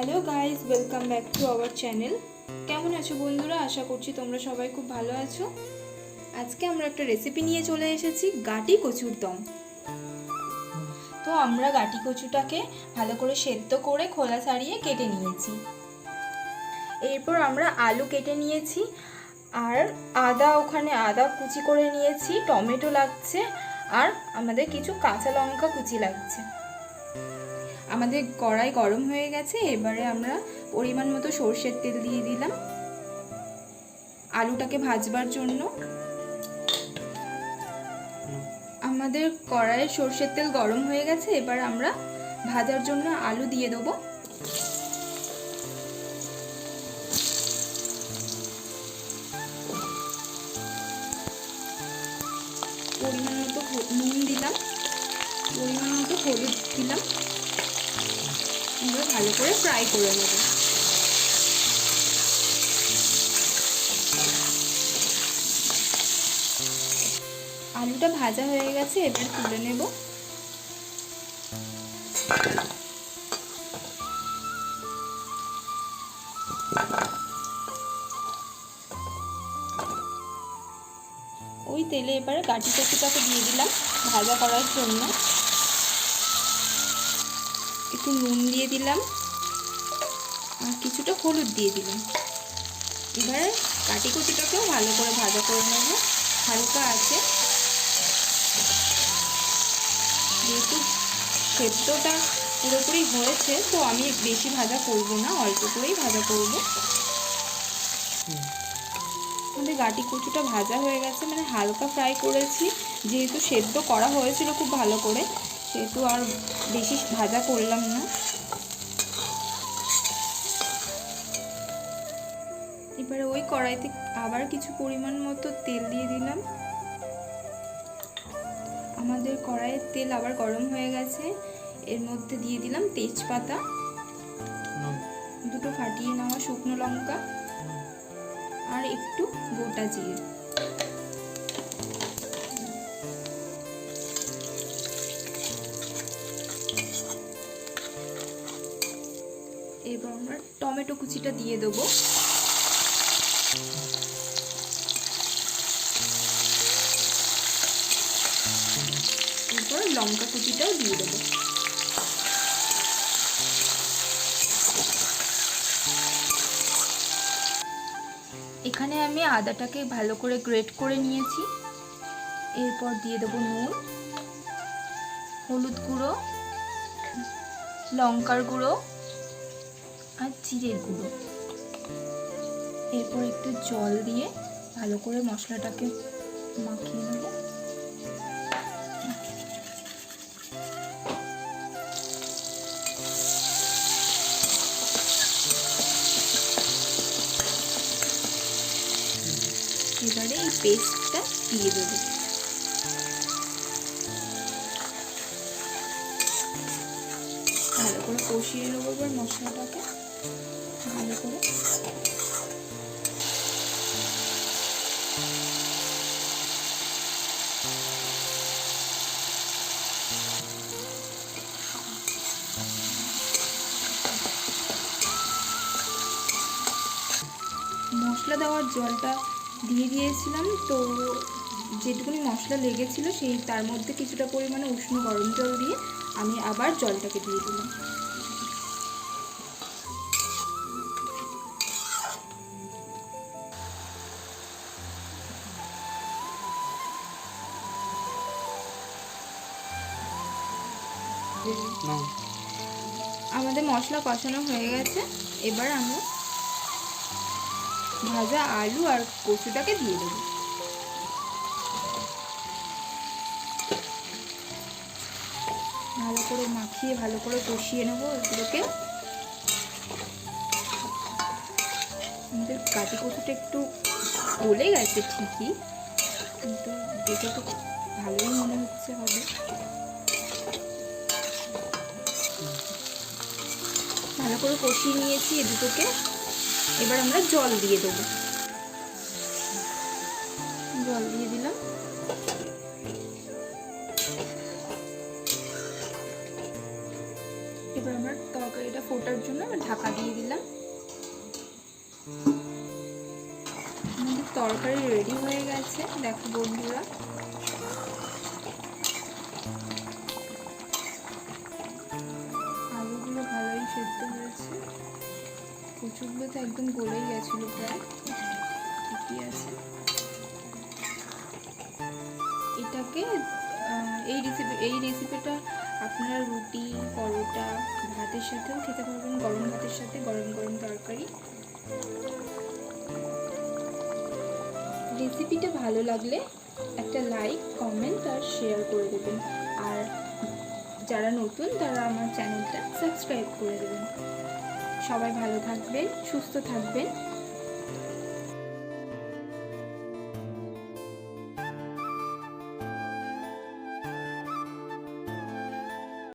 Hello guys, welcome back to our channel. কেমন আছো বন্ধুরা? আশা করছি তোমরা সবাই খুব ভালো আছো। আজকে আমরা একটা রেসিপি নিয়ে চলে এসেছি, গাটি কচুর দম। তো আমরা গাটি কচুটাকে ভালো করে সেদ্ধ করে খোলা ছাড়িয়ে কেটে নিয়েছি। এরপর আমরা আলু কেটে নিয়েছি, আর আদা ওখানে আদা কুচি করে নিয়েছি, টমেটো লাগছে, আর আমাদের কিছু কাঁচা লঙ্কা কুচি লাগছে। আমাদের কড়াই গরম হয়ে গেছে, এবারে আমরা পরিমাণ মতো সর্ষের তেল দিয়ে দিলাম। আলুটাকে ভাজবার জন্য আমাদের কড়াইয়ে সর্ষের তেল গরম হয়ে গেছে, এবার আমরা ভাজার জন্য আলু দিয়ে দেবো। পরিমাণ মতো নুন দিলাম। পরিমাণ মতো হলুদ দিলাম। আমরা ভালো করে ফ্রাই করে নেব। আলুটা ভাজা হয়ে গেছে, এবার তুলে নেব। ওই তেলে এবারে গাটি কচুটাকে দিয়ে দিলাম ভাজা করার জন্য। একটু নুন দিয়ে দিলাম আর কিছুটা হলুদ দিয়ে দিলাম। এবার কাটি কুচিটাকেও ভালো করে ভাজা করে নেব। হালকা আছে। যেহেতু সেদ্ধটা পুরোপুরি হয়েছে, তো আমি বেশি ভাজা করব না, অল্প করেই ভাজা করব। আমাদের গাটি কচুটা ভাজা হয়ে গেছে মানে হালকা ফ্রাই করেছি। যেহেতু সেদ্ধ করা হয়েছিল খুব ভালো করে সেহেতু আর বেশি ভাজা করলাম না। এবারে ওই কড়াইতে আবার কিছু পরিমাণ মতো তেল দিয়ে দিলাম। আমাদের কড়াইয়ের তেল আবার গরম হয়ে গেছে। এর মধ্যে দিয়ে দিলাম তেজপাতা। দুটো ফাটিয়ে নেওয়া শুকনো লঙ্কা। আর একটু গোটা জিরে। আমরা টমেটো কুচিটা দিয়ে দেবো। এরপর লঙ্কা কুচিটাও দিয়ে দেবো। এখানে আমি আদাটাকে ভালো করে গ্রেট করে নিয়েছি। এরপর দিয়ে দেবো নুন, হলুদ গুঁড়ো, লঙ্কার গুঁড়ো আর জিরের গুঁড়ো। এরপর একটু জল দিয়ে ভালো করে মশলাটাকে মাখিয়ে নেব। এবারে এই পেস্টটা দিয়ে দেবো। ভালো করে কষিয়ে নেব এবার মশলাটাকে। ভালো করে মশলা দেওয়ার জলটা দিয়ে দিয়েছিলাম, তো যেটুকুনি মশলা লেগেছিল সেই তার মধ্যে কিছুটা পরিমাণে উষ্ণ গরম জল দিয়ে আমি আবার জলটাকে দিয়ে দিলাম। আমাদের মশলা কষানো হয়ে গেছে। এবার আমরা ভাজা আলু আর কচুটাকে দিয়ে দেবো। ভালো করে মাখিয়ে, ভালো করে কষিয়ে নেব এগুলোকে। আমাদের কাটি কচুটা একটু গলে গেছে ঠিকই, কিন্তু দেখে তো ভালোই মনে হচ্ছে হবে। করে কষিয়ে নিয়েছি এ দুটোকে। এবার আমরা জল দিয়ে দেবো। জল দিয়ে দিলাম। এবার আমরা তরকারিটা ফোটার জন্য ঢাকা দিয়ে দিলাম। আমাদের তরকারি রেডি হয়ে গেছে। দেখো বন্ধুরা। হয়েছে কচুগুলো তো একদম গলেই গেছিল প্রায়। ঠিকই আছে। এটাকে এই রেসিপি এই রেসিপিটা আপনারা রুটি, পরোটা, ভাতের সাথেও খেতে পারবেন। গরম ভাতের সাথে গরম গরম তরকারি। রেসিপিটা ভালো লাগলে একটা লাইক কমেন্ট আর শেয়ার করে দেবেন। আর যারা নতুন তারা আমার চ্যানেলটা সাবস্ক্রাইব করে দেবেন। সবাই ভালো থাকবেন সুস্থ থাকবেন।